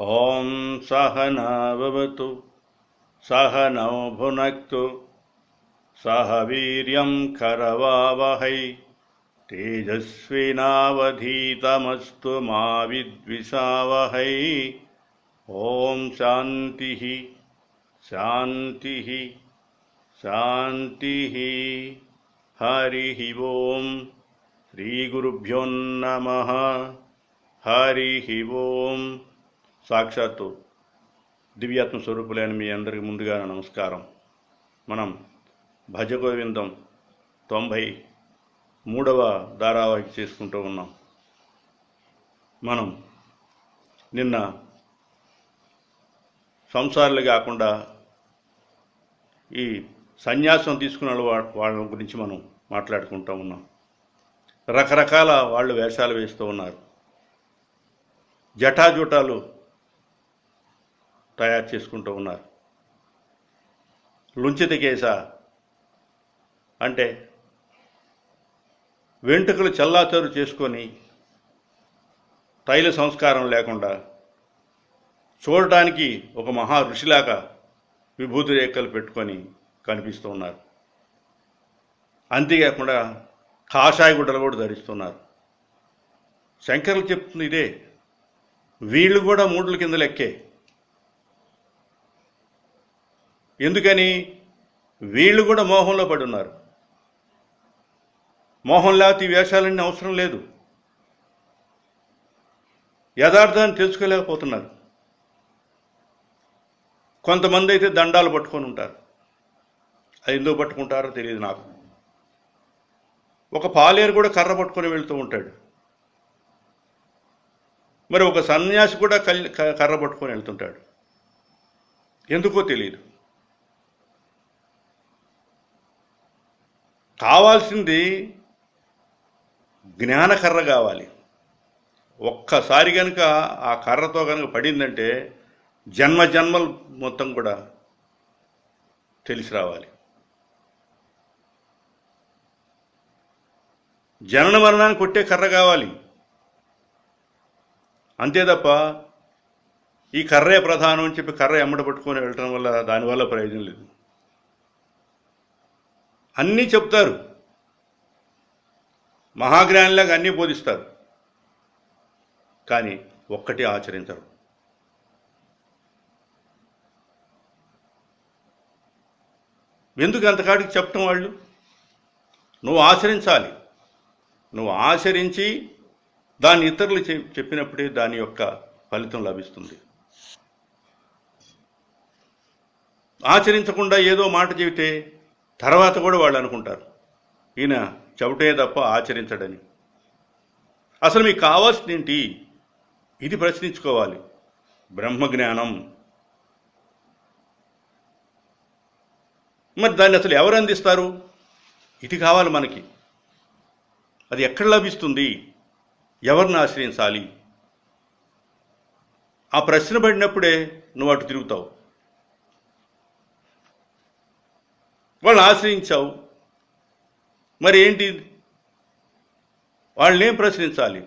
ॐ सहनावतु सहनौ भुनक्तु सह वीर्यं करवावहै तेजस्विनावधीतमस्तु मा विद्विषावहै। ॐ शान्तिः शान्तिः शान्तिः। हरिः ॐ श्रीगुरुभ्यो नमः। हरिः ॐ సాక్షాత్తు దివ్యాత్మ స్వరూపులైన మీ అందరికీ ముందుగా నమస్కారం. మనం భజగోవిందం తొంభై మూడవ ధారావాహిక చేసుకుంటూ ఉన్నాం. మనం నిన్న సంసారాలు కాకుండా ఈ సన్యాసం తీసుకున్న వాళ్ళ గురించి మనం మాట్లాడుకుంటూ ఉన్నాం. రకరకాల వాళ్ళు వేషాలు వేస్తూ ఉన్నారు. జటాజుటాలు తయారు చేసుకుంటూ ఉన్నారు. లుంచిత కేస అంటే వెంట్రుకలు చల్లాచరు చేసుకొని తైల సంస్కారం లేకుండా చూడటానికి ఒక మహా ఋషిలాగా విభూతి రేఖలు పెట్టుకొని కనిపిస్తూ ఉన్నారు. అంతేకాకుండా కాషాయ గుడ్డలు కూడా ధరిస్తున్నారు. శంకర్లు చెప్తుంది ఇదే వీళ్ళు కూడా మూడుల కింద లెక్కే. ఎందుకని? వీళ్ళు కూడా మోహంలో పడి ఉన్నారు మోహం లేకపోతే ఈ వేషాలన్నీ అవసరం లేదు. యథార్థాన్ని తెలుసుకోలేకపోతున్నారు. కొంతమంది అయితే దండాలు పట్టుకొని ఉంటారు. అది ఎందుకు పట్టుకుంటారో తెలియదు నాకు. ఒక పాలేరు కూడా కర్ర పట్టుకొని వెళ్తూ ఉంటాడు. మరి ఒక సన్యాసి కూడా కల్ క- కర్ర పట్టుకొని వెళ్తుంటాడు. ఎందుకో తెలియదు. కావాల్సింది జ్ఞాన కర్ర కావాలి. ఒక్కసారి కనుక ఆ కర్రతో కనుక పడిందంటే జన్మ జన్మలు మొత్తం కూడా తెలిసి రావాలి. జనన మరణాన్ని కొట్టే కర్ర కావాలి. అంతే తప్ప ఈ కర్రే ప్రధానం అని చెప్పి కర్ర ఎమ్మట పట్టుకొని వెళ్ళటం వల్ల దానివల్ల ప్రయోజనం లేదు. అన్నీ చెప్తారు. మహాజ్ఞానిలాగా అన్నీ బోధిస్తారు. కానీ ఒక్కటి ఆచరించరు. ఎందుకు అంతకాడికి చెప్పటం వాళ్ళు? నువ్వు ఆచరించాలి. నువ్వు ఆచరించి దాన్ని ఇతరులు చెప్పినప్పుడే దాని యొక్క ఫలితం లభిస్తుంది. ఆచరించకుండా ఏదో మాట చెబితే తర్వాత కూడా వాళ్ళు అనుకుంటారు. ఈయన చవిటే తప్ప ఆచరించడని. అసలు మీకు కావాల్సింది ఏంటి? ఇది ప్రశ్నించుకోవాలి. బ్రహ్మజ్ఞానం. మరి దాన్ని అసలు ఎవరు అందిస్తారు? ఇది కావాలి మనకి. అది ఎక్కడ లభిస్తుంది? ఎవరిని ఆశ్రయించాలి? ఆ ప్రశ్న పడినప్పుడే నువ్వు అటు తిరుగుతావు. వాళ్ళని ఆశ్రయించావు. మరి ఏంటి వాళ్ళని ఏం ప్రశ్నించాలి?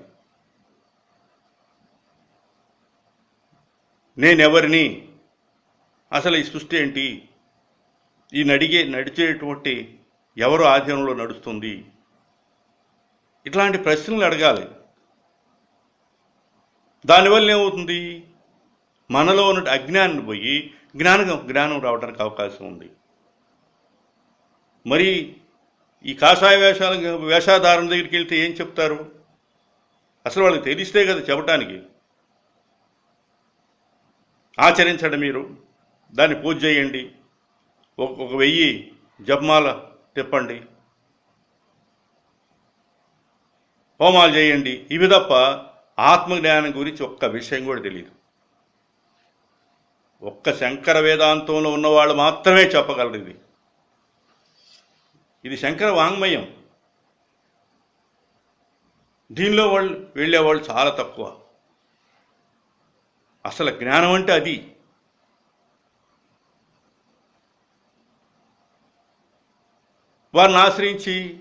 నేనెవరిని? అసలు ఈ సృష్టి ఏంటి? ఈ నడిగే నడిచేటువంటి ఎవరు ఆధీనంలో నడుస్తుంది? ఇట్లాంటి ప్రశ్నలు అడగాలి. దానివల్ల ఏమవుతుంది? మనలో ఉన్న అజ్ఞానం పోయి జ్ఞానం జ్ఞానం రావడానికి అవకాశం ఉంది. మరి ఈ కాషాయ వేషాల వేషాధారణ దగ్గరికి వెళ్తే ఏం చెప్తారు? అసలు వాళ్ళకి తెలిస్తే కదా చెప్పటానికి. ఆచరించండి మీరు. దాన్ని పూజ చేయండి. ఒక వెయ్యి జపమాల తిప్పండి. హోమాలు చేయండి. ఇవి తప్ప ఆత్మజ్ఞానం గురించి ఒక్క విషయం కూడా తెలియదు ఒక్క శంకర వేదాంతంలో ఉన్నవాళ్ళు మాత్రమే చెప్పగలరు ఇది. ఇది శంకర వాంగ్మయం. దీనిలో వాళ్ళు వెళ్ళేవాళ్ళు చాలా తక్కువ. అసలు జ్ఞానం అంటే అది. వారిని ఆశ్రయించి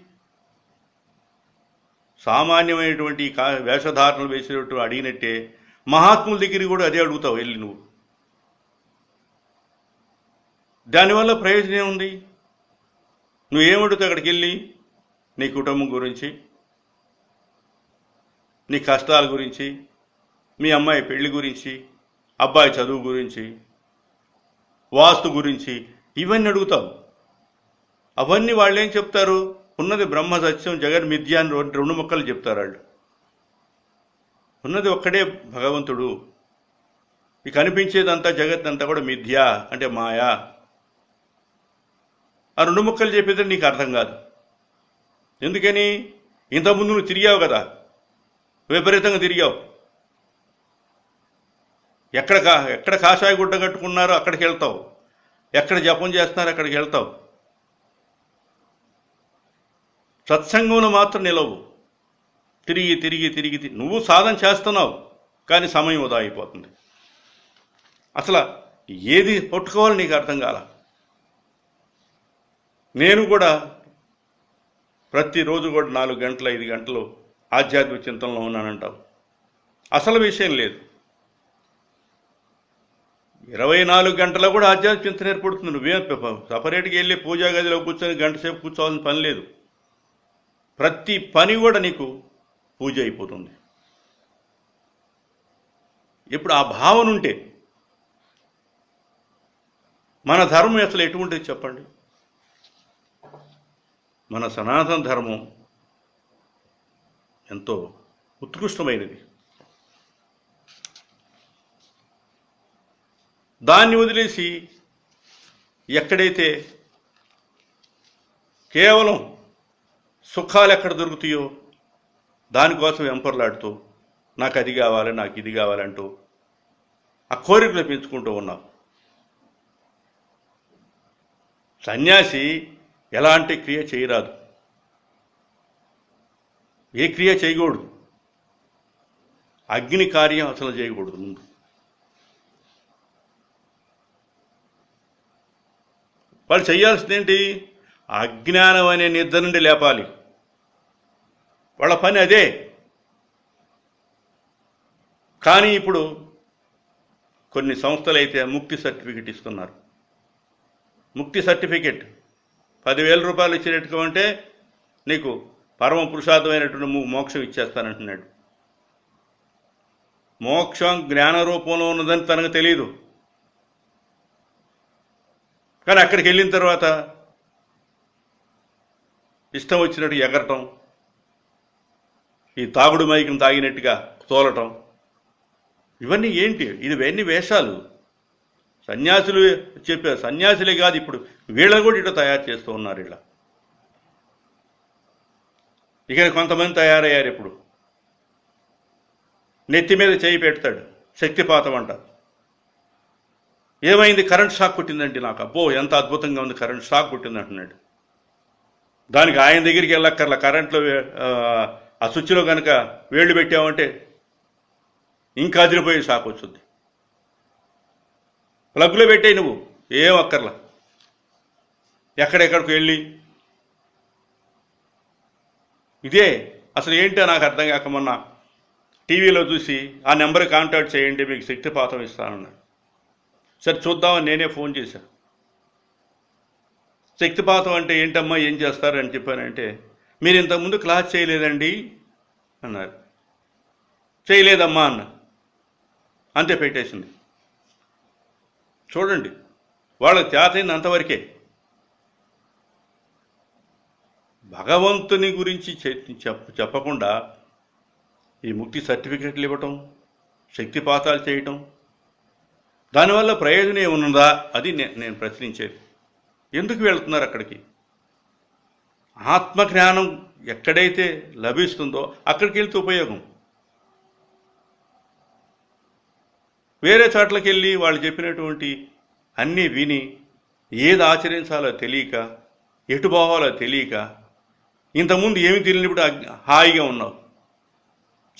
సామాన్యమైనటువంటి కా వేషధారణలు వేసేటట్టు అడిగినట్టే మహాత్ముల దగ్గరికి కూడా అదే అడుగుతావు వెళ్ళి నువ్వు. దానివల్ల ప్రయోజనం నువ్వు నువ్వేమడుగుతావు అక్కడికి వెళ్ళి నీ కుటుంబం గురించి నీ కష్టాల గురించి మీ అమ్మాయి పెళ్ళి గురించి అబ్బాయి చదువు గురించి వాస్తు గురించి ఇవన్నీ అడుగుతావు. అవన్నీ వాళ్ళు ఏం చెప్తారు? ఉన్నది బ్రహ్మ సత్యం జగన్ మిథ్య అని రెండు మొక్కలు ముక్కలు చెప్తారు వాళ్ళు. ఉన్నది ఒక్కడే భగవంతుడు. ఈ కనిపించేదంతా జగత్ అంతా కూడా మిథ్య అంటే మాయా. ఆ రెండు ముక్కలు చెప్పేది నీకు అర్థం కాదు. ఎందుకని? ఇంతకుముందు నువ్వు తిరిగావు కదా. విపరీతంగా తిరిగావు. ఎక్కడ కా ఎక్కడ కాషాయ గుడ్డ కట్టుకున్నారో అక్కడికి వెళ్తావు. ఎక్కడ జపం చేస్తున్నారో అక్కడికి వెళ్తావు. సత్సంగంలో మాత్రం నిలవు. తిరిగి తిరిగి తిరిగి నువ్వు సాధన చేస్తున్నావు కానీ సమయం ఉదా అయిపోతుంది. అసలు ఏది పట్టుకోవాలి నీకు అర్థం కాల. నేను కూడా ప్రతిరోజు కూడా నాలుగు గంటల ఐదు గంటలు ఆధ్యాత్మిక చింతనలో ఉన్నానంటావు. అసలు విషయం లేదు. ఇరవై నాలుగు గంటల కూడా ఆధ్యాత్మిక చింతన ఏర్పడుతుంది. నువ్వేం సపరేట్గా వెళ్ళి పూజా గదిలో కూర్చొని గంట సేపు కూర్చోవాల్సిన పని లేదు. ప్రతి పని కూడా నీకు పూజ అయిపోతుంది. ఇప్పుడు ఆ భావన ఉంటే మన ధర్మం అసలు ఎటువంటిది చెప్పండి? మన సనాతన ధర్మం ఎంతో ఉత్కృష్టమైనది. దాన్ని వదిలేసి ఎక్కడైతే కేవలం సుఖాలు ఎక్కడ దొరుకుతాయో దానికోసం వెంపర్లాడుతూ నాకు అది కావాలి నాకు ఇది కావాలంటూ ఆ కోరికలు పెంచుకుంటూ ఉన్నాం. సన్యాసి ఎలాంటి క్రియ చేయరాదు. ఏ క్రియ చేయకూడదు. అగ్ని కార్యం అసలు చేయకూడదు ముందు. వాళ్ళు చేయాల్సింది ఏంటి అజ్ఞానం అనే నిద్ర నుండి లేపాలి. వాళ్ళ పని అదే. కానీ ఇప్పుడు కొన్ని సంస్థలు అయితే ముక్తి సర్టిఫికెట్ ఇస్తున్నారు. ముక్తి సర్టిఫికెట్ పదివేల రూపాయలు ఇచ్చినట్టుగా ఉంటే నీకు పరమ పురుషార్థమైనటువంటి మోక్షం ఇచ్చేస్తానంటున్నాడు. మోక్షం జ్ఞాన రూపంలో ఉన్నదని తనకు తెలియదు కానీ అక్కడికి వెళ్ళిన తర్వాత ఇష్టం వచ్చినట్టు ఎగరటం ఈ తాగుడు మైకిని తాగినట్టుగా తోలటం ఇవన్నీ ఏంటి? ఇది ఇవన్నీ వేషాలు? సన్యాసులు చెప్పారు సన్యాసులే కాదు ఇప్పుడు వీళ్ళని కూడా ఇటు తయారు చేస్తూ ఉన్నారు ఇలా. ఇక కొంతమంది తయారయ్యారు ఇప్పుడు. నెత్తి మీద చేయి పెడతాడు. శక్తిపాతం అంట. ఏమైంది? కరెంట్ షాక్ కొట్టిందండి నాకు. అబ్బో ఎంత అద్భుతంగా ఉంది. కరెంట్ షాక్ కొట్టింది అంటున్నాడు. దానికి ఆయన దగ్గరికి వెళ్ళక్కర్లా. కరెంట్లో ఆ, ఆ స్విచ్లో కనుక వేళ్ళు పెట్టామంటే ఇంకా అదిరిపోయే షాక్ వచ్చింది. ప్లగ్లో పెట్టాయి నువ్వు. ఏం అక్కర్లా. ఎక్కడెక్కడికి వెళ్ళి. ఇదే అసలు ఏంటో నాకు అర్థం కాక మొన్న టీవీలో చూసి ఆ నెంబర్ కాంటాక్ట్ చేయండి మీకు శక్తి పాతం ఇస్తానన్నాడు. సరే చూద్దామని నేనే ఫోన్ చేశాను శక్తిపాతం అంటే ఏంటమ్మా ఏం చేస్తారని చెప్పానంటే మీరు ఇంతకుముందు క్లాస్ చేయలేదండి అన్నారు. చేయలేదమ్మా అన్న. అంతే పెట్టేసింది. చూడండి వాళ్ళకి చేతైంది అంతవరకే. భగవంతుని గురించి చెప్ప చెప్పకుండా ఈ ముక్తి సర్టిఫికెట్లు ఇవ్వటం శక్తిపాతాలు చేయటం దానివల్ల ప్రయోజనం ఏమున్నదా అది నే- నేను ప్రశ్నించేది. ఎందుకు వెళ్తున్నారు అక్కడికి? ఆత్మజ్ఞానం ఎక్కడైతే లభిస్తుందో అక్కడికి వెళ్తే ఉపయోగం? వేరే చోట్లకి వెళ్ళి వాళ్ళు చెప్పినటువంటి అన్నీ విని ఏది ఆచరించాలో తెలియక ఎటు పోవాలో తెలియక ఇంతకుముందు ఏమి తెలియనప్పుడు హాయిగా ఉన్నావు.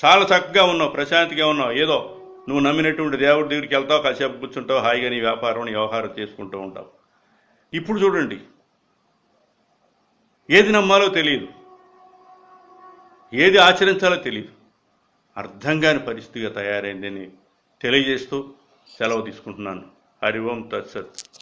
చాలా చక్కగా ఉన్నావు ప్రశాంతిగా ఉన్నావు. ఏదో నువ్వు నమ్మినటువంటి దేవుడి దగ్గరికి వెళ్తావు కాసేపు కూర్చుంటావు హాయిగా నీ వ్యాపారం వ్యవహారం చేసుకుంటూ ఉంటావు. ఇప్పుడు చూడండి. ఏది నమ్మాలో తెలియదు. ఏది ఆచరించాలో తెలియదు. అర్థం కాని పరిస్థితిగా తయారైందని తెలియజేస్తూ సెలవు తీసుకుంటున్నాను. హరి ఓం తత్సత్